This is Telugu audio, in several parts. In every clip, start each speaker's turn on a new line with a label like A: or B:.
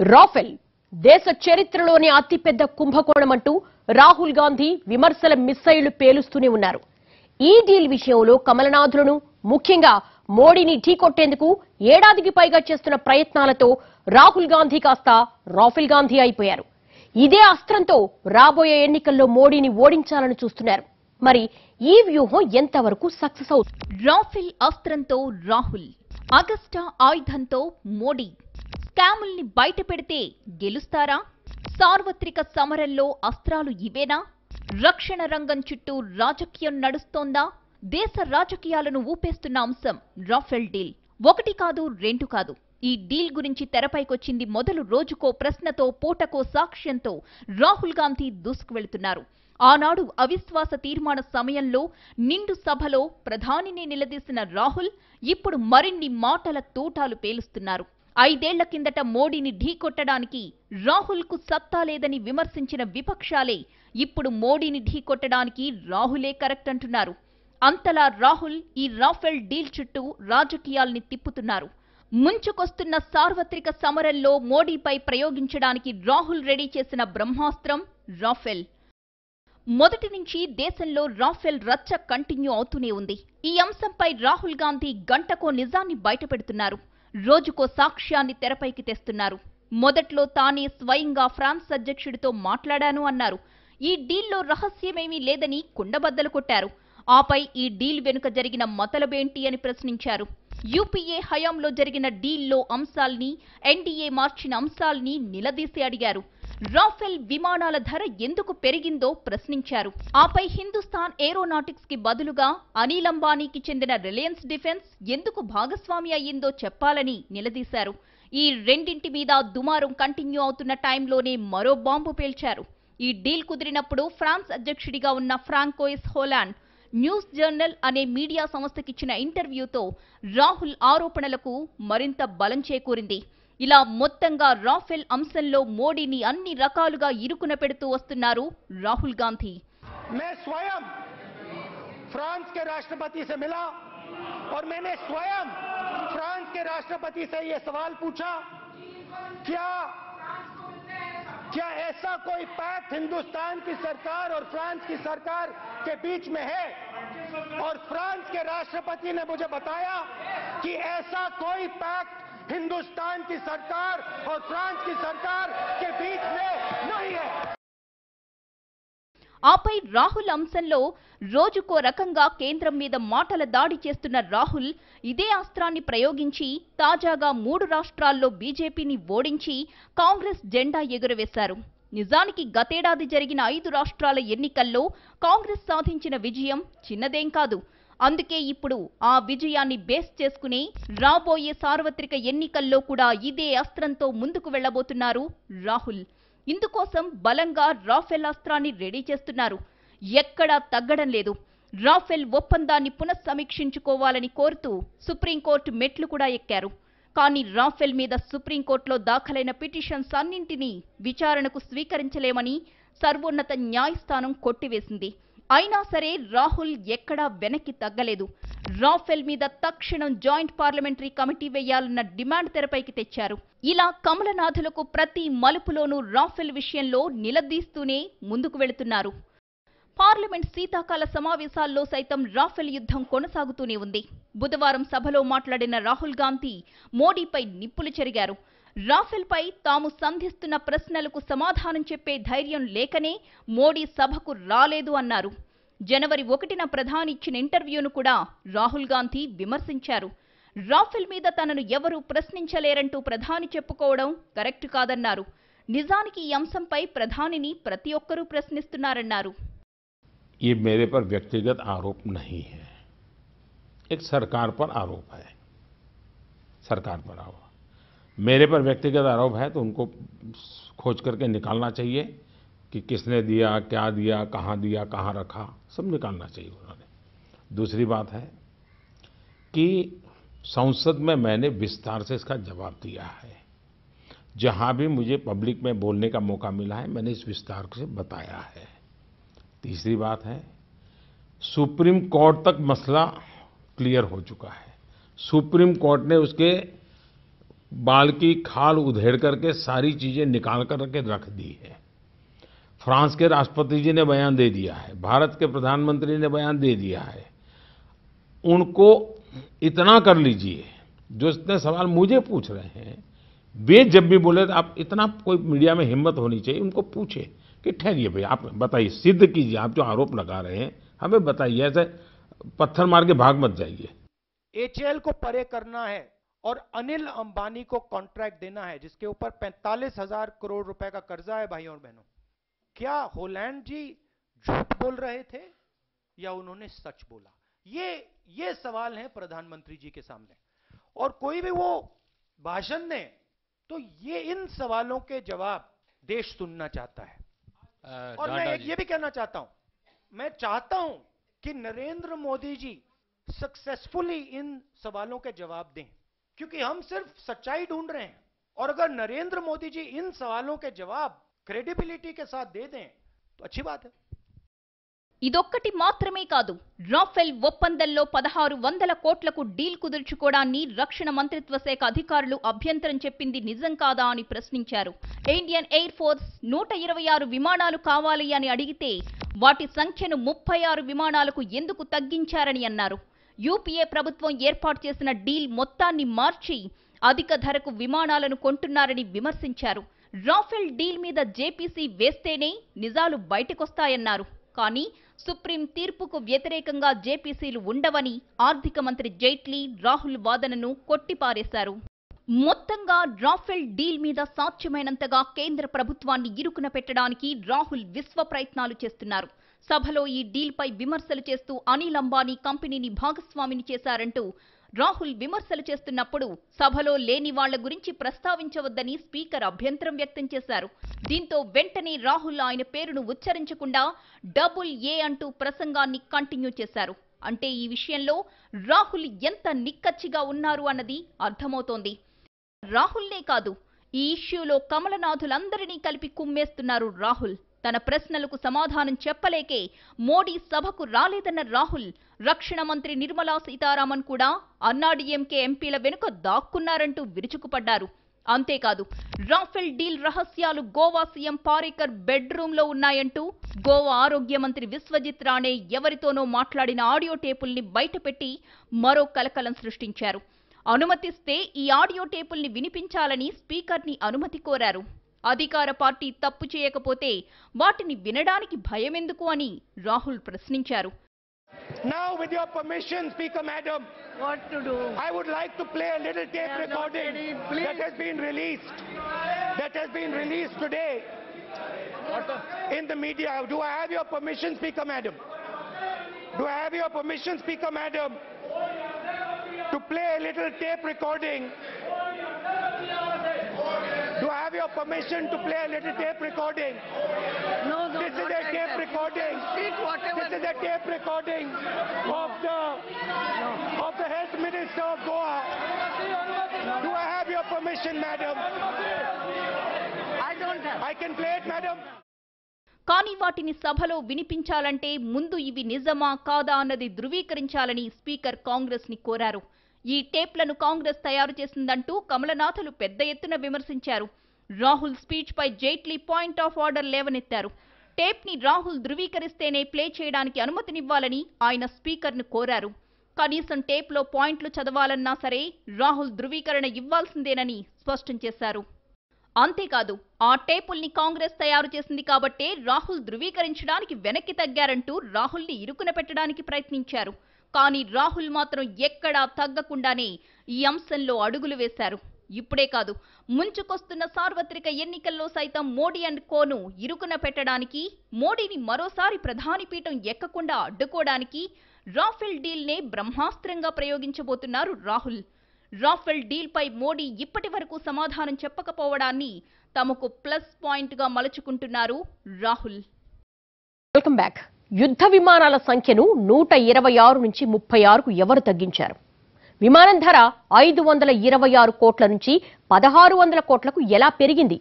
A: రాఫెల్ దేశ చరిత్రలోని అతిపెద్ద కుంభకోణం అంటూ రాహుల్ గాంధీ విమర్శల మిస్సైళ్ళు పేలుస్తూనే ఉన్నారు. ఈ డీల్ విషయంలో కమలనాథులను ముఖ్యంగా మోడీని ఢీకొట్టేందుకు ఏడాదికి పైగా చేస్తున్న ప్రయత్నాలతో రాహుల్ గాంధీ కాస్త రాఫెల్ గాంధీ అయిపోయారు. ఇదే అస్త్రంతో రాబోయే ఎన్నికల్లో మోడీని ఓడించాలని చూస్తున్నారు. మరి ఈ వ్యూహం ఎంతవరకు సక్సెస్ అవుతుంది?
B: రాఫెల్ అస్త్రంతో రాహుల్ అగస్టా ఆయుధంతో మోడీ. స్కాముల్ని బయట పెడితే గెలుస్తారా? సార్వత్రిక సమరంలో అస్త్రాలు ఇవేనా? రక్షణ రంగం చుట్టూ రాజకీయం నడుస్తోందా? దేశ రాజకీయాలను ఊపేస్తున్న అంశం రాఫెల్ డీల్. ఒకటి కాదు రెండు కాదు. ఈ డీల్ గురించి తెరపైకొచ్చింది మొదలు రోజుకో ప్రశ్నతో పూటకో సాక్ష్యంతో రాహుల్ గాంధీ దూసుకువెళుతున్నారు ఆనాడు అవిశ్వాస తీర్మాన సమయంలో నిండు సభలో ప్రధానిని నిలదీసిన రాహుల్ ఇప్పుడు మరిన్ని మాటల తూటాలు పేలుస్తున్నారు. ఐదేళ్ళ కిందట మోడీని ఢీకొట్టడానికి రాహుల్కు సత్తా లేదని విమర్శించిన విపక్షాలే ఇప్పుడు మోడీని ఢీకొట్టడానికి రాహులే కరెక్ట్ అంటున్నారు అంతలా రాహుల్ ఈ రాఫెల్ డీల్ చుట్టూ రాజకీయాల్ని తిప్పుతున్నారు. ముంచుకొస్తున్న సార్వత్రిక సమరంలో మోడీపై ప్రయోగించడానికి రాహుల్ రెడీ చేసిన బ్రహ్మాస్త్రం రాఫెల్. మొదటి నుంచి దేశంలో రాఫెల్ రచ్చ కంటిన్యూ అవుతూనే ఉంది. ఈ అంశంపై రాహుల్ గాంధీ గంటకో నిజాన్ని బయటపెడుతున్నారు. రోజుకో సాక్ష్యాన్ని తెరపైకి తెస్తున్నారు. మొదట్లో తానే స్వయంగా ఫ్రాన్స్ అధ్యక్షుడితో మాట్లాడాను అన్నారు. ఈ డీల్లో రహస్యమేమీ లేదని కుండబద్దలు కొట్టారు. ఆపై ఈ డీల్ వెనుక జరిగిన మతలబేంటి అని ప్రశ్నించారు. యూపీఏ హయాంలో జరిగిన డీల్లో అంశాల్ని ఎన్డీఏ మార్చిన అంశాల్ని నిలదీసి అడిగారు. రాఫెల్ విమానాల ధర ఎందుకు పెరిగిందో ప్రశ్నించారు. ఆపై హిందుస్థాన్ ఏరోనాటిక్స్కి బదులుగా అనిల్ అంబానీకి చెందిన రిలయన్స్ డిఫెన్స్ ఎందుకు భాగస్వామి అయ్యిందో చెప్పాలని నిలదీశారు. ఈ రెండింటి మీద దుమారం కంటిన్యూ అవుతున్న టైంలోనే మరో బాంబు పేల్చారు. ఈ డీల్ కుదిరినప్పుడు ఫ్రాన్స్ అధ్యక్షుడిగా ఉన్న ఫ్రాంకోయిస్ హోలాండ్ న్యూస్ జర్నల్ అనే మీడియా సంస్థకిచ్చిన ఇంటర్వ్యూతో రాహుల్ ఆరోపణలకు మరింత బలం చేకూరింది. ఇలా మొత్తంగా రాఫెల్ అంశంలో మోడీని అన్ని రకాలుగా ఇరుకున పెడుతూ వస్తున్నారు రాహుల్ గాంధీ
C: मैं स्वयं फ्रांस के राष्ट्रपति से मिला और मैंने स्वयं फ्रांस के राष्ट्रपति से ये सवाल पूछा क्या क्या ऐसा कोई पैक्ट हिंदुस्तान की सरकार और फ्रांस की सरकार के बीच में है और फ्रांस के राष्ट्रपति ने मुझे बताया कि ऐसा कोई पैक्ट हिंदुस्तान की सरकार और फ्रांस की सरकार के बीच में नहीं है
B: ఆపై రాహుల్ అంశంలో రోజుకో రకంగా కేంద్రం మీద మాటల దాడి చేస్తున్న రాహుల్ ఇదే అస్త్రాన్ని ప్రయోగించి తాజాగా మూడు రాష్ట్రాల్లో బీజేపీని ఓడించి కాంగ్రెస్ జెండా ఎగురవేశారు నిజానికి గతేడాది జరిగిన ఐదు రాష్ట్రాల ఎన్నికల్లో కాంగ్రెస్ సాధించిన విజయం చిన్నదేం కాదు అందుకే ఇప్పుడు ఆ విజయాన్ని బేస్ చేసుకుని రాబోయే సార్వత్రిక ఎన్నికల్లో కూడా ఇదే అస్త్రంతో ముందుకు వెళ్ళబోతున్నారు రాహుల్. ఇందుకోసం బలంగా రాఫెల్ అస్త్రాన్ని రెడీ చేస్తున్నారు. ఎక్కడా తగ్గడం లేదు. రాఫెల్ ఒప్పందాన్ని పునఃసమీక్షించుకోవాలని కోరుతూ సుప్రీంకోర్టు మెట్లు కూడా ఎక్కారు. కానీ రాఫెల్ మీద సుప్రీంకోర్టులో దాఖలైన పిటిషన్స్ అన్నింటినీ విచారణకు స్వీకరించలేమని సర్వోన్నత న్యాయస్థానం కొట్టివేసింది. అయినా సరే రాహుల్ ఎక్కడా వెనక్కి తగ్గలేదు. రాఫెల్ మీద తక్షణం జాయింట్ పార్లమెంటరీ కమిటీ వేయాలన్న డిమాండ్ తెరపైకి తెచ్చారు. ఇలా కమలనాథులకు ప్రతి మలుపులోనూ రాఫెల్ విషయంలో నిలదీస్తూనే ముందుకు వెళుతున్నారు. పార్లమెంట్ శీతాకాల సమావేశాల్లో సైతం రాఫెల్ యుద్ధం కొనసాగుతూనే ఉంది. బుధవారం సభలో మాట్లాడిన రాహుల్ గాంధీ మోడీపై నిప్పులు చెరిగారు. రాఫెల్పై తాము సంధిస్తున్న ప్రశ్నలకు సమాధానం చెప్పే ధైర్యం లేకనే మోడీ సభకు రాలేదు అన్నారు జనవరి ఒకటిన ప్రధాని ఇచ్చిన ఇంటర్వ్యూను కూడా రాహుల్ గాంధీ విమర్శించారు రాఫెల్ మీద తనను ఎవరూ ప్రశ్నించలేరంటూ ప్రధాని చెప్పుకోవడం కరెక్ట్ కాదన్నారు నిజానికి ఈ అంశంపై ప్రధానిని ప్రతి ఒక్కరూ ప్రశ్నిస్తున్నారన్నారు
D: ये मेरे पर व्यक्तिगत आरोप नहीं है एक सरकार पर आरोप है सरकार पर आरोप मेरे पर व्यक्तिगत आरोप है तो उनको खोज करके निकालना चाहिए कि किसने दिया, क्या दिया, कहाँ दिया, कहाँ रखा, सब निकालना चाहिए उन्होंने। दूसरी बात है कि संसद में मैंने विस्तार से इसका जवाब दिया है। जहाँ भी मुझे पब्लिक में बोलने का मौका मिला है, मैंने इस विस्तार से बताया है। तीसरी बात है, सुप्रीम कोर्ट तक मसला क्लियर हो चुका है। सुप्रीम कोर्ट ने उसके बाल की खाल उधेड़ करके सारी चीज़ें निकाल करके रख दी है। फ्रांस के राष्ट्रपति जी ने बयान दे दिया है, भारत के प्रधानमंत्री ने बयान दे दिया है। उनको इतना कर लीजिए, जो इतने सवाल मुझे पूछ रहे हैं, वे जब भी बोले तो आप इतना कोई मीडिया में हिम्मत होनी चाहिए, उनको पूछे कि ठहरिए भाई आप बताइए, सिद्ध कीजिए, आप जो आरोप लगा रहे हैं, हमें बताइए, ऐसे पत्थर मार के भाग मत जाइए।
C: एचएल को परे करना है। और अनिल अंबानी को कॉन्ट्रैक्ट देना है जिसके ऊपर पैंतालीस हज़ार करोड़ रुपए का कर्जा है भाइयों और बहनों। क्या होलैंड जी झूठ बोल रहे थे या उन्होंने सच बोला? ये ये सवाल है प्रधानमंत्री जी के सामने। और कोई भी वो भाषण दें तो ये इन सवालों के जवाब देश सुनना चाहता है। आ, और मैं एक ये भी कहना चाहता हूँ मैं चाहता हूँ कि नरेंद्र मोदी जी सक्सेसफुली इन सवालों के जवाब दें। क्योंकि हम सिर्फ सच्चाई ढूंढ रहे हैं और अगर नरेंद्र मोदी जी इन सवालों के जवाब क्रेडिबिलिटी के साथ दे दें तो अच्छी बात है
B: ఇదొక్కటి మాత్రమే కాదు రాఫెల్ ఒప్పందంలో పదహారు వందల కోట్లకు డీల్ కుదుర్చుకోవడాన్ని రక్షణ మంత్రిత్వ శాఖ అధికారులు అభ్యంతరం చెప్పింది నిజం కాదా అని ప్రశ్నించారు ఇండియన్ ఎయిర్ ఫోర్స్ నూట ఇరవై ఆరు విమానాలు కావాలి అని అడిగితే వాటి సంఖ్యను ముప్పై ఆరు విమానాలకు ఎందుకు తగ్గించారని అన్నారు యూపీఏ ప్రభుత్వం ఏర్పాటు చేసిన డీల్ మొత్తాన్ని మార్చి అధిక ధరకు విమానాలను కొంటున్నారని విమర్శించారు. రాఫెల్ డీల్ మీద జేపీసీ వేస్తేనే నిజాలు బయటకొస్తాయన్నారు. కానీ సుప్రీం తీర్పుకు వ్యతిరేకంగా జేపీసీలు ఉండవని ఆర్థిక మంత్రి జైట్లీ రాహుల్ వాదనను కొట్టిపారేశారు. మొత్తంగా రాఫెల్ డీల్ మీద సాధ్యమైనంతగా కేంద్ర ప్రభుత్వాన్ని ఇరుకున పెట్టడానికి రాహుల్ విశ్వ ప్రయత్నాలు చేస్తున్నారు. సభలో ఈ డీల్పై విమర్శలు చేస్తూ అనిల్ అంబానీ కంపెనీని భాగస్వామిని చేశారంటూ రాహుల్ విమర్శలు చేస్తున్నప్పుడు సభలో లేని వాళ్ళ గురించి ప్రస్తావించవద్దని స్పీకర్ అభ్యంతరం వ్యక్తం చేశారు. దీంతో వెంటనే రాహుల్ ఆయన పేరును ఉచ్చరించకుండా డబుల్ ఏ అంటూ ప్రసంగాన్ని కంటిన్యూ చేశారు. అంటే ఈ విషయంలో రాహుల్ ఎంత నిక్కచ్చిగా ఉన్నారు అన్నది అర్థమవుతోంది. రాహుల్నే కాదు ఈ ఇష్యూలో కమలనాథులందరినీ కలిపి కుమ్మేస్తున్నారు రాహుల్. తన ప్రశ్నలకు సమాధానం చెప్పలేకే మోడీ సభకు రాలేదన్న రాహుల్ రక్షణ మంత్రి నిర్మలా సీతారామన్ కూడా అన్నాడీఎంకే ఎంపీల వెనుక దాక్కున్నారంటూ విరుచుకుపడ్డారు. అంతేకాదు రాఫెల్ డీల్ రహస్యాలు గోవా సీఎం పారేకర్ బెడ్రూంలో ఉన్నాయంటూ గోవా ఆరోగ్య మంత్రి విశ్వజిత్ రాణే ఎవరితోనో మాట్లాడిన ఆడియో టేపుల్ని బయటపెట్టి మరో కలకలం సృష్టించారు. అనుమతిస్తే ఈ ఆడియో టేపుల్ని వినిపించాలని స్పీకర్ని అనుమతి కోరారు. అధికార పార్టీ తప్పు చేయకపోతే వాటిని వినడానికి భయమెందుకు అని రాహుల్ ప్రశ్నించారు
C: Now, with your permission, Speaker Madam,
E: What to do?
C: I would like to play a little tape recording
E: ready,
C: that has been released. That has been released today in the media. Do I have your permission, Speaker Madam? Do I have your permission, Speaker Madam, to play a little tape recording? Do I have your permission to play a little tape recording?
E: No, no,
C: This is a tape
E: that.
C: recording.
E: Whatever.
C: This is a tape recording of the of the health minister of Goa. Do I have your permission, madam?
E: I don't have.
C: I can play it, madam.
B: కానీ వాటిని సభలో వినిపించాలంటే ముందు ఇవి నిజమా కాదా అన్నది ధృవీకరించాలని స్పీకర్ కాంగ్రెస్ని కోరారు ఈ టేప్లను కాంగ్రెస్ తయారు చేసిందంటూ కమలనాథులు పెద్ద ఎత్తున విమర్శించారు. రాహుల్ స్పీచ్పై జైట్లీ పాయింట్ ఆఫ్ ఆర్డర్ లేవనెత్తారు. టేప్ని రాహుల్ ధృవీకరిస్తేనే ప్లే చేయడానికి అనుమతినివ్వాలని ఆయన స్పీకర్ను కోరారు. కనీసం టేప్లో పాయింట్లు చదవాలన్నా సరే రాహుల్ ధృవీకరణ ఇవ్వాల్సిందేనని స్పష్టం చేశారు. అంతేకాదు ఆ టేపుల్ని కాంగ్రెస్ తయారు చేసింది కాబట్టే రాహుల్ ధృవీకరించడానికి వెనక్కి తగ్గారంటూ రాహుల్ని ఇరుకున పెట్టడానికి ప్రయత్నించారు. కానీ రాహుల్ మాత్రం ఎక్కడా తగ్గకుండానే ఈ అంశంలో అడుగులు వేశారు. ఇప్పుడే కాదు ముంచుకొస్తున్న సార్వత్రిక ఎన్నికల్లో సైతం మోడీ అండ్ కోను ఇరుకున పెట్టడానికి మోడీని మరోసారి ప్రధాని పీఠం ఎక్కకుండా అడ్డుకోవడానికి రాఫెల్ డీల్నే బ్రహ్మాస్త్రంగా ప్రయోగించబోతున్నారు రాహుల్. రాఫెల్ డీల్పై మోడీ ఇప్పటి వరకు సమాధానం చెప్పకపోవడాన్ని తమకు ప్లస్ పాయింట్గా మలుచుకుంటున్నారు రాహుల్.
A: Welcome back. యుద్ధ విమానాల సంఖ్యను నూట ఇరవై ఆరు నుంచి ముప్పై ఆరుకు ఎవరు తగ్గించారు? విమానం ధర ఐదు వందల ఇరవై ఆరు కోట్ల నుంచి పదహారు వందల కోట్లకు ఎలా పెరిగింది?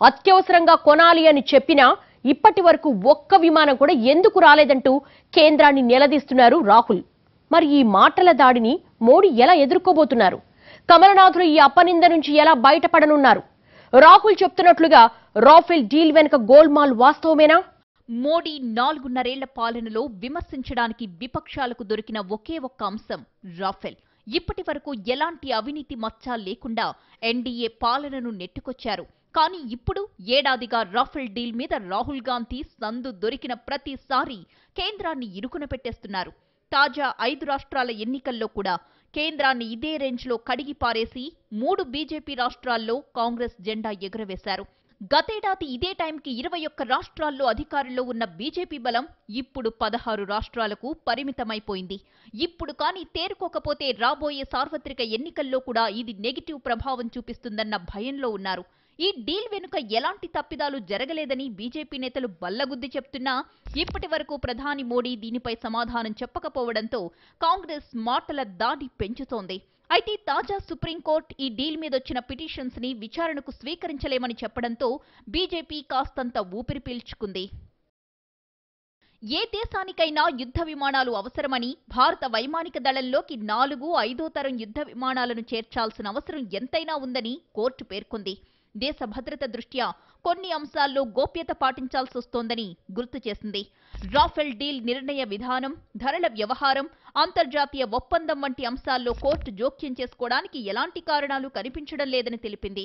A: అత్యవసరంగా కొనాలి అని చెప్పినా ఇప్పటి వరకు ఒక్క విమానం కూడా ఎందుకు రాలేదంటూ కేంద్రాన్ని నిలదీస్తున్నారు రాహుల్. మరి ఈ మాటల దాడిని మోడీ ఎలా ఎదుర్కోబోతున్నారు? కమలనాథులు ఈ అపనింద నుంచి ఎలా బయటపడనున్నారు? రాహుల్ చెప్తున్నట్లుగా రాఫెల్ డీల్ వెనుక గోల్మాల్ వాస్తవమేనా?
B: మోడీ నాలుగున్నరేళ్ళ పాలనలో విమర్శించడానికి విపక్షాలకు దొరికిన ఒకే ఒక్క అంశం రాఫెల్. ఇప్పటి వరకు ఎలాంటి అవినీతి మచ్చ లేకుండా ఎన్డీఏ పాలనను నెట్టుకొచ్చారు. కానీ ఇప్పుడు ఏడాదిగా రాఫెల్ డీల్ మీద రాహుల్ గాంధీ సందు దొరికిన ప్రతిసారి కేంద్రాన్ని ఇరుకున పెట్టేస్తున్నారు. తాజా ఐదు రాష్ట్రాల ఎన్నికల్లో కూడా కేంద్రాన్ని ఇదే రేంజ్లో కడిగి పారేసి మూడు బీజేపీ రాష్ట్రాల్లో కాంగ్రెస్ జెండా ఎగురవేశారు. గతేడాది ఇదే టైంకి ఇరవై ఒక్క రాష్ట్రాల్లో అధికారంలో ఉన్న బీజేపీ బలం ఇప్పుడు పదహారు రాష్ట్రాలకు పరిమితమైపోయింది. ఇప్పుడు కానీ తేరుకోకపోతే రాబోయే సార్వత్రిక ఎన్నికల్లో కూడా ఇది నెగిటివ్ ప్రభావం చూపిస్తుందన్న భయంలో ఉన్నారు. ఈ డీల్ వెనుక ఎలాంటి తప్పిదాలు జరగలేదని బీజేపీ నేతలు బల్లగుద్ది చెప్తున్నా ఇప్పటి వరకు ప్రధాని మోడీ దీనిపై సమాధానం చెప్పకపోవడంతో కాంగ్రెస్ మాటల దాడి పెంచుతోంది. అయితే తాజా సుప్రీంకోర్టు ఈ డీల్ మీద వచ్చిన పిటిషన్స్ని విచారణకు స్వీకరించలేమని చెప్పడంతో బీజేపీ కాస్తంత ఊపిరి పీల్చుకుంది. ఏ దేశానికైనా యుద్ధ విమానాలు అవసరమని భారత వైమానిక దళంలోకి నాలుగు ఐదో తరం యుద్ధ విమానాలను చేర్చాల్సిన అవసరం ఎంతైనా ఉందని కోర్టు పేర్కొంది. దేశ భద్రత దృష్ట్యా కొన్ని అంశాల్లో గోప్యత పాటించాల్సొస్తోందని గుర్తు చేసింది. రాఫెల్ డీల్ నిర్ణయ విధానం ధరల వ్యవహారం అంతర్జాతీయ ఒప్పందం వంటి అంశాల్లో కోర్టు జోక్యం చేసుకోవడానికి ఎలాంటి కారణాలు కనిపించడం లేదని తెలిపింది.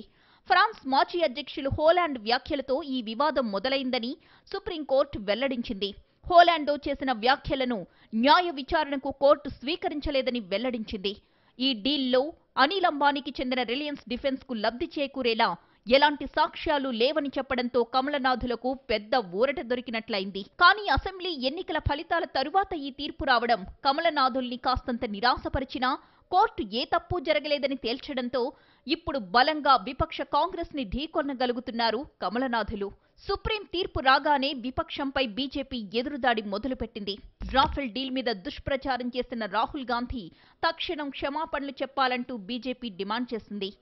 B: ఫ్రాన్స్ మాజీ అధ్యక్షులు హోలాండ్ వ్యాఖ్యలతో ఈ వివాదం మొదలైందని సుప్రీంకోర్టు వెల్లడించింది. హోలాండో చేసిన వ్యాఖ్యలను న్యాయ విచారణకు కోర్టు స్వీకరించలేదని వెల్లడించింది. ఈ డీల్లో అనిల్ అంబానీకి చెందిన రిలయన్స్ డిఫెన్స్కు లబ్ధి చేకూరేలా ఎలాంటి సాక్ష్యాలు లేవని చెప్పడంతో కమలనాథులకు పెద్ద ఊరట దొరికినట్లయింది. కానీ అసెంబ్లీ ఎన్నికల ఫలితాల తరువాత ఈ తీర్పు రావడం కమలనాథుల్ని కాస్తంత నిరాశపరిచినా కోర్టు ఏ తప్పు జరగలేదని తేల్చడంతో ఇప్పుడు బలంగా విపక్ష కాంగ్రెస్ని ఢీకొనగలుగుతున్నారు కమలనాథులు. సుప్రీం తీర్పు రాగానే విపక్షంపై బీజేపీ ఎదురుదాడి మొదలుపెట్టింది. రాఫెల్ డీల్ మీద దుష్ప్రచారం చేసిన రాహుల్ గాంధీ తక్షణం క్షమాపణలు చెప్పాలంటూ బీజేపీ డిమాండ్ చేసింది.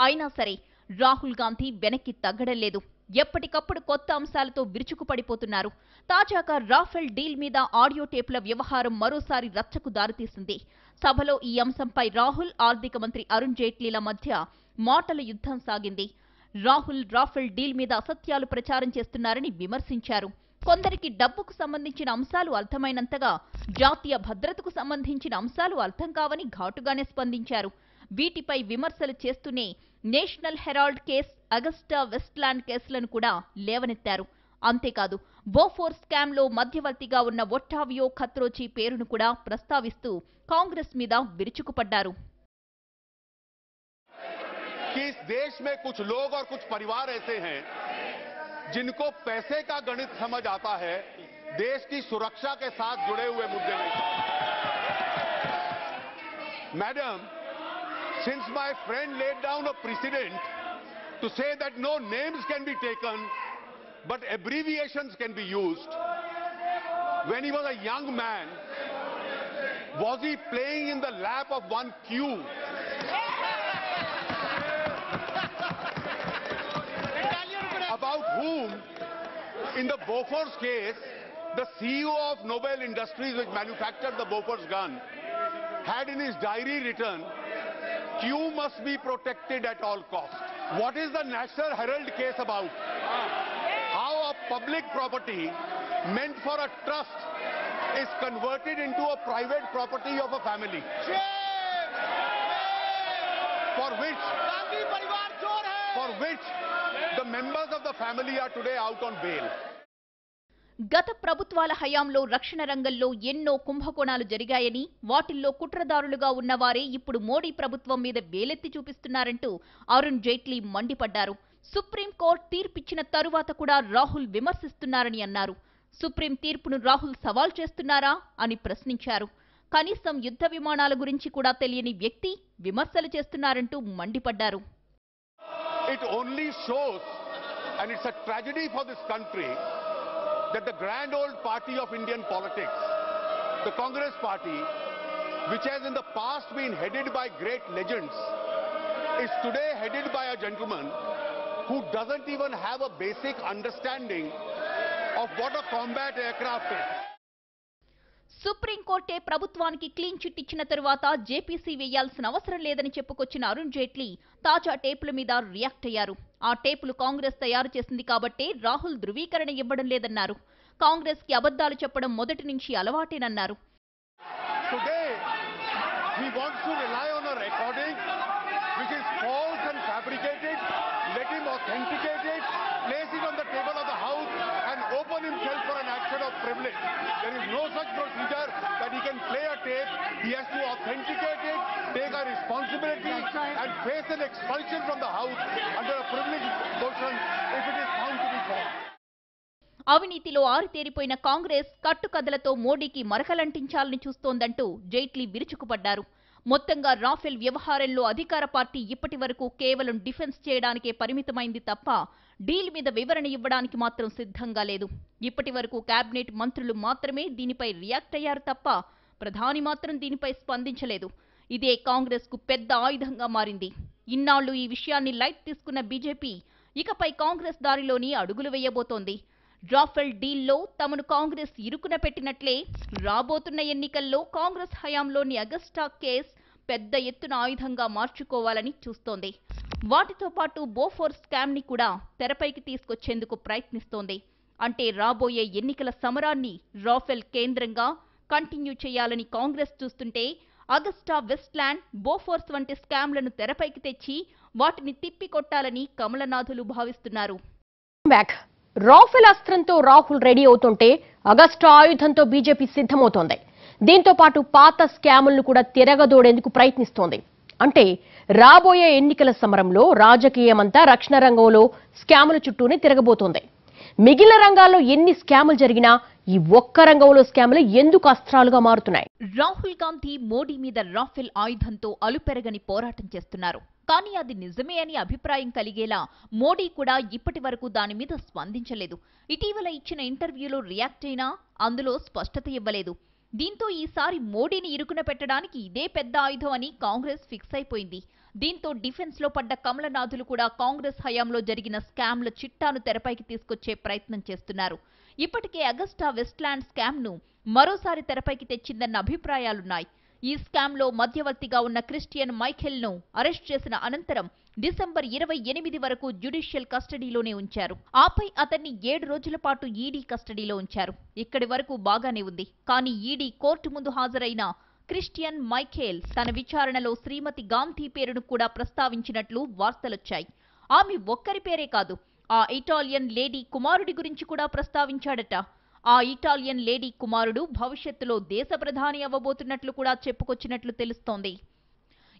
B: అయినా సరే రాహుల్ గాంధీ వెనక్కి తగ్గడం లేదు. ఎప్పటికప్పుడు కొత్త అంశాలతో విరుచుకుపడిపోతున్నారు. తాజాగా రాఫెల్ డీల్ మీద ఆడియో టేపుల వ్యవహారం మరోసారి రచ్చకు దారితీసింది. సభలో ఈ అంశంపై రాహుల్ ఆర్థిక మంత్రి అరుణ్ జైట్లీల మధ్య మాటల యుద్ధం సాగింది. రాహుల్ రాఫెల్ డీల్ మీద అసత్యాలు ప్రచారం చేస్తున్నారని విమర్శించారు. కొందరికి డబ్బుకు సంబంధించిన అంశాలు అర్థమైనంతగా జాతీయ భద్రతకు సంబంధించిన అంశాలు అర్థం కావని ఘాటుగానే స్పందించారు. వీటిపై విమర్శలు చేస్తూనే National Herald case Augusta Westland కేసులను కూడా లేవనెత్తారు అంతేకాదు బోఫోర్ స్కామ్ లో మధ్యవర్తిగా ఉన్న ఒట్టావియో ఖత్రోచి పేరును కూడా ప్రస్తావిస్తూ కాంగ్రెస్ మీద విరుచుకుపడ్డారు
F: कि इस देश में कुछ लोग और कुछ परिवार ऐसे हैं जिनको पैसे का गणित समझ आता है देश की सुरक्षा के साथ जुड़े हुए मुद्दे नहीं madam since my friend laid down a precedent to say that no names can be taken but abbreviations can be used when he was a young man was he playing in the lap of one Q? About whom, in the Bofors case, the CEO of Nobel Industries, which manufactured the Bofors gun, had in his diary written, Q must be protected at all costs. What is the National Herald case about? How a public property meant for a trust is converted into a private property of a family. For which, for which the members of the family are today out on bail.
B: గత ప్రభుత్వాల హయాంలో రక్షణ రంగంలో ఎన్నో కుంభకోణాలు జరిగాయని వాటిల్లో కుట్రదారులుగా ఉన్నవారే ఇప్పుడు మోడీ ప్రభుత్వం మీద వేలెత్తి చూపిస్తున్నారంటూ అరుణ్ జైట్లీ మండిపడ్డారు. సుప్రీంకోర్టు తీర్పిచ్చిన తరువాత కూడా రాహుల్ విమర్శిస్తున్నారని అన్నారు. సుప్రీం తీర్పును రాహుల్ సవాల్ చేస్తున్నారా అని ప్రశ్నించారు. కనీసం యుద్ధ విమానాల గురించి కూడా తెలియని వ్యక్తి విమర్శలు చేస్తున్నారంటూ మండిపడ్డారు.
F: It only shows, and it's a tragedy for this country, that the grand old party of Indian politics, the Congress party, which has in the past been headed by great legends, is today headed by a gentleman who doesn't even have a basic understanding of what a combat aircraft is.
B: సుప్రీంకోర్టే ప్రభుత్వానికి క్లీన్ చిట్ ఇచ్చిన తరువాత జేపీసీ వేయాల్సిన అవసరం లేదని చెప్పుకొచ్చిన అరుణ్ జైట్లీ తాజా టేపుల మీద రియాక్ట్ అయ్యారు. ఆ టేపులు కాంగ్రెస్ తయారు చేసింది కాబట్టే రాహుల్ ధృవీకరణ ఇవ్వడం లేదన్నారు. కాంగ్రెస్కి అబద్ధాలు చెప్పడం మొదటి నుంచి అలవాటేనన్నారు.
F: Today, he wants to rely on a recording which is false and fabricated. Let him authenticate it, place it on the table of the House, and open himself for an action of privilege. There is no such procedure that he can play a tape. He has to authenticate it, take a responsibility, and face an expulsion from the House under a privilege motion if it is found to be false.
B: అవినీతిలో ఆరితేరిపోయిన కాంగ్రెస్ కట్టుకథలతో మోడీకి మరకలంటించాలని చూస్తోందంటూ జైట్లీ విరుచుకుపడ్డారు మొత్తంగా రాఫెల్ వ్యవహారంలో అధికార పార్టీ ఇప్పటి వరకు కేవలం డిఫెన్స్ చేయడానికే పరిమితమైంది తప్ప డీల్ మీద వివరణ ఇవ్వడానికి మాత్రం సిద్ధంగా లేదు. ఇప్పటి వరకు కేబినెట్ మంత్రులు మాత్రమే దీనిపై రియాక్ట్ అయ్యారు తప్ప ప్రధాని మాత్రం దీనిపై స్పందించలేదు. ఇదే కాంగ్రెస్కు పెద్ద ఆయుధంగా మారింది. ఇన్నాళ్ళు ఈ విషయాన్ని లైట్ తీసుకున్న బీజేపీ ఇకపై కాంగ్రెస్ దారిలోని అడుగులు వేయబోతోంది. రాఫెల్ డీల్లో తమను కాంగ్రెస్ ఇరుకున పెట్టినట్లే రాబోతున్న ఎన్నికల్లో కాంగ్రెస్ హయాంలోని అగస్టా కేస్ పెద్ద ఎత్తున ఆయుధంగా మార్చుకోవాలని చూస్తోంది. వాటితో పాటు బోఫోర్ స్కామ్ని కూడా తెరపైకి తీసుకొచ్చేందుకు ప్రయత్నిస్తోంది. అంటే రాబోయే ఎన్నికల సమరాన్ని రాఫెల్ కేంద్రంగా కంటిన్యూ చేయాలని కాంగ్రెస్ చూస్తుంటే అగస్టా వెస్ట్లాండ్ బోఫోర్స్ వంటి స్కామ్లను తెరపైకి తెచ్చి వాటిని తిప్పికొట్టాలని కమలనాథులు భావిస్తున్నారు.
A: రాఫెల్ అస్త్రంతో రాహుల్ రెడీ అవుతుంటే అగస్టా ఆయుధంతో బీజేపీ సిద్ధమవుతోంది. దీంతో పాటు పాత స్కాములను కూడా తిరగదోడేందుకు ప్రయత్నిస్తోంది. అంటే రాబోయే ఎన్నికల సమరంలో రాజకీయమంతా రక్షణ రంగంలో స్కాముల చుట్టూనే తిరగబోతోంది. మిగిలిన రంగాల్లో ఎన్ని స్కాములు జరిగినా ఈ ఒక్క రంగంలో స్కాములు ఎందుకు అస్త్రాలుగా మారుతున్నాయి?
B: రాహుల్ గాంధీ మోడీ మీద రాఫెల్ ఆయుధంతో అలుపెరగని పోరాటం చేస్తున్నారు. కానీ అది నిజమే అని అభిప్రాయం కలిగేలా మోడీ కూడా ఇప్పటి వరకు దాని మీద స్పందించలేదు. ఇటీవల ఇచ్చిన ఇంటర్వ్యూలో రియాక్ట్ అయినా అందులో స్పష్టత ఇవ్వలేదు. దీంతో ఈసారి మోడీని ఇరుకున పెట్టడానికి ఇదే పెద్ద ఆయుధం అని కాంగ్రెస్ ఫిక్స్ అయిపోయింది. దీంతో డిఫెన్స్లో పడ్డ కమలనాథులు కూడా కాంగ్రెస్ హయాంలో జరిగిన స్కామ్ల చిట్టాను తెరపైకి తీసుకొచ్చే ప్రయత్నం చేస్తున్నారు. ఇప్పటికే అగస్టా వెస్ట్లాండ్ స్కామ్ను మరోసారి తెరపైకి తెచ్చిందన్న అభిప్రాయాలున్నాయి. ఈ స్కామ్లో మధ్యవర్తిగా ఉన్న క్రిస్టియన్ మైఖెల్ను అరెస్ట్ చేసిన అనంతరం డిసెంబర్ ఇరవై ఎనిమిది వరకు జ్యుడిషియల్ కస్టడీలోనే ఉంచారు. ఆపై అతన్ని ఏడు రోజుల పాటు ఈడీ కస్టడీలో ఉంచారు. ఇక్కడి వరకు బాగానే ఉంది. కానీ ఈడీ కోర్టు ముందు హాజరైన క్రిస్టియన్ మైఖేల్ తన విచారణలో శ్రీమతి గాంధీ పేరును కూడా ప్రస్తావించినట్లు వార్తలొచ్చాయి. ఆమె ఒక్కరి పేరే కాదు ఆ ఇటాలియన్ లేడీ కుమారుడి గురించి కూడా ప్రస్తావించాడట. ఆ ఇటాలియన్ లేడీ కుమారుడు భవిష్యత్తులో దేశ ప్రధాని అవ్వబోతున్నట్లు కూడా చెప్పుకొచ్చినట్లు తెలుస్తోంది.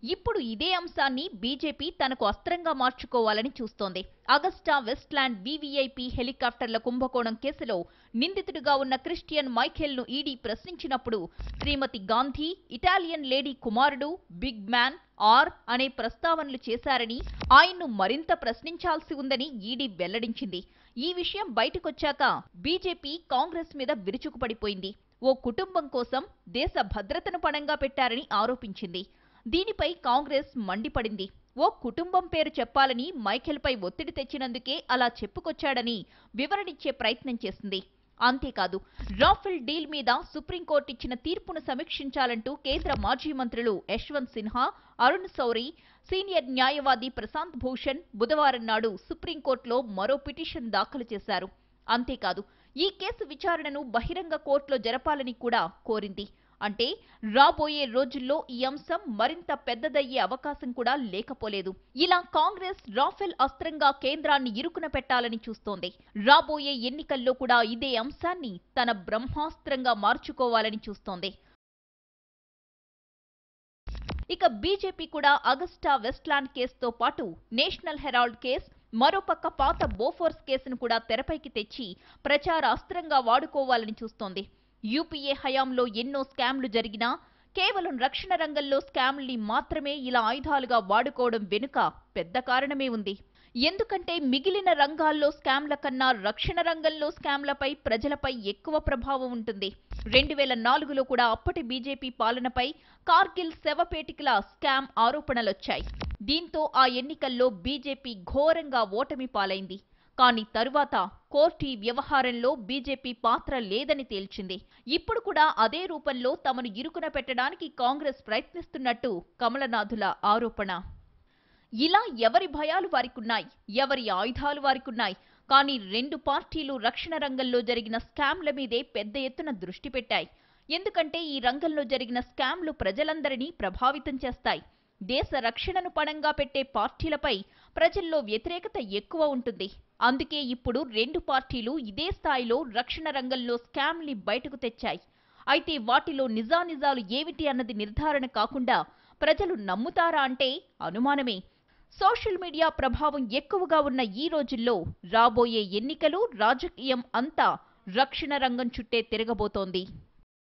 B: ఇప్పుడు ఇదే అంశాన్ని బీజేపీ తనకు అస్త్రంగా మార్చుకోవాలని చూస్తోంది. అగస్టా వెస్ట్లాండ్ వీవీఐపీ హెలికాప్టర్ల కుంభకోణం కేసులో నిందితుడిగా ఉన్న క్రిస్టియన్ మైఖేల్ను ఈడీ ప్రశ్నించినప్పుడు శ్రీమతి గాంధీ ఇటాలియన్ లేడీ కుమారుడు బిగ్ మ్యాన్ ఆర్ అనే ప్రస్తావనలు చేశారని ఆయన్ను మరింత ప్రశ్నించాల్సి ఉందని ఈడీ వెల్లడించింది. ఈ విషయం బయటకొచ్చాక బీజేపీ కాంగ్రెస్ మీద విరుచుకుపడిపోయింది. ఓ కుటుంబం కోసం దేశ భద్రతను పణంగా పెట్టారని ఆరోపించింది. దీనిపై కాంగ్రెస్ మండిపడింది. ఓ కుటుంబం పేరు చెప్పాలని మైఖేల్పై ఒత్తిడి తెచ్చినందుకే అలా చెప్పుకొచ్చాడని వివరణిచ్చే ప్రయత్నం చేసింది. అంతేకాదు రాఫెల్ డీల్ మీద సుప్రీంకోర్టు ఇచ్చిన తీర్పును సమీక్షించాలంటూ కేంద్ర మాజీ మంత్రులు యశ్వంత్ సిన్హా అరుణ్ సౌరి సీనియర్ న్యాయవాది ప్రశాంత్ భూషణ్ బుధవారం నాడు సుప్రీంకోర్టులో మరో పిటిషన్ దాఖలు చేశారు. అంతేకాదు ఈ కేసు విచారణను బహిరంగ కోర్టులో జరపాలని కూడా కోరింది. అంటే రాబోయే రోజుల్లో ఈ అంశం మరింత పెద్దదయ్యే అవకాశం కూడా లేకపోలేదు. ఇలా కాంగ్రెస్ రాఫెల్ అస్త్రంగా కేంద్రాన్ని ఇరుకున పెట్టాలని చూస్తోంది. రాబోయే ఎన్నికల్లో కూడా ఇదే అంశాన్ని తన బ్రహ్మాస్త్రంగా మార్చుకోవాలని చూస్తోంది. ఇక బీజేపీ కూడా అగస్టా వెస్ట్లాండ్ కేసుతో పాటు నేషనల్ హెరాల్డ్ కేస్ మరోపక్క పాత బోఫోర్స్ కేసును కూడా తెరపైకి తెచ్చి ప్రచార అస్త్రంగా వాడుకోవాలని చూస్తోంది. యూపీఏ హయాంలో ఎన్నో స్కామ్లు జరిగినా కేవలం రక్షణ రంగంలో స్కామ్ల్ని మాత్రమే ఇలా ఆయుధాలుగా వాడుకోవడం వెనుక పెద్ద కారణమే ఉంది. ఎందుకంటే మిగిలిన రంగాల్లో స్కామ్ల కన్నా రక్షణ రంగంలో స్కామ్లపై ప్రజలపై ఎక్కువ ప్రభావం ఉంటుంది. రెండు వేల నాలుగులో కూడా అప్పటి బీజేపీ పాలనపై కార్గిల్ శవపేటికల స్కామ్ ఆరోపణలొచ్చాయి. దీంతో ఆ ఎన్నికల్లో బీజేపీ ఘోరంగా ఓటమి పాలైంది. కానీ తరువాత కోర్టు ఈ వ్యవహారంలో బీజేపీ పాత్ర లేదని తేల్చింది. ఇప్పుడు కూడా అదే రూపంలో తమను ఇరుకున పెట్టడానికి కాంగ్రెస్ ప్రయత్నిస్తున్నట్టు కమలనాథుల ఆరోపణ. ఇలా ఎవరి భయాలు వారికున్నాయి? ఎవరి ఆయుధాలు వారికున్నాయి? కానీ రెండు పార్టీలు రక్షణ రంగంలో జరిగిన స్కామ్ల మీదే పెద్ద ఎత్తున దృష్టి పెట్టాయి. ఎందుకంటే ఈ రంగంలో జరిగిన స్కామ్లు ప్రజలందరినీ ప్రభావితం చేస్తాయి. దేశ రక్షణను పణంగా పెట్టే పార్టీలపై ప్రజల్లో వ్యతిరేకత ఎక్కువ ఉంటుంది. అందుకే ఇప్పుడు రెండు పార్టీలు ఇదే స్థాయిలో రక్షణ రంగంలో స్కామ్ని బయటకు తెచ్చాయి. అయితే వాటిలో నిజానిజాలు ఏమిటి అన్నది నిర్ధారణ కాకుండా ప్రజలు నమ్ముతారా అంటే అనుమానమే. సోషల్ మీడియా ప్రభావం ఎక్కువగా ఉన్న ఈ రోజుల్లో రాబోయే ఎన్నికలు రాజకీయం అంతా రక్షణ రంగం చుట్టే తిరగబోతోంది.